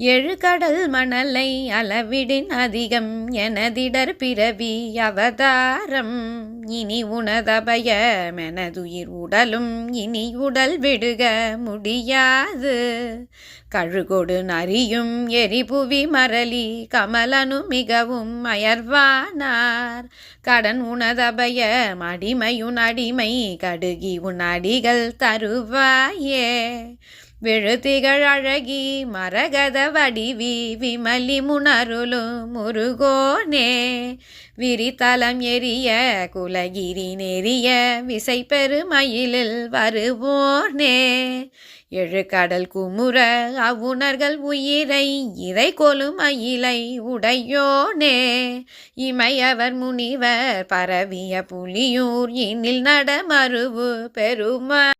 எழுகடல் மணலை அளவிடின் அதிகம் எனதிடர் பிறவி அவதாரம். இனி உனதபய மெனதுயிர் உடலும் இனி உடல் விடுக முடியாது. கழுகொடு நரியும் எரிபுவி மரளி கமலனு மிகவும் அயர்வானார். கடன் உனதபய மடிமையுன் அடிமை கடுகி உன் அடிகள் தருவாயே. வெழுத்திகள் அழகி மரகத வடிவி விமலி முணருளும் முருகோனே விரித்தலம் எரிய குலகிரி நெறிய விசை பெருமயிலில் வருவோனே எழுக்கடல் குமுற அவுணர்கள் உயிரை இறை கொலும் அயிலை உடையோனே இமையவர் முனிவர் பரவிய புலியூர் இனில் நடமருவு பெருமா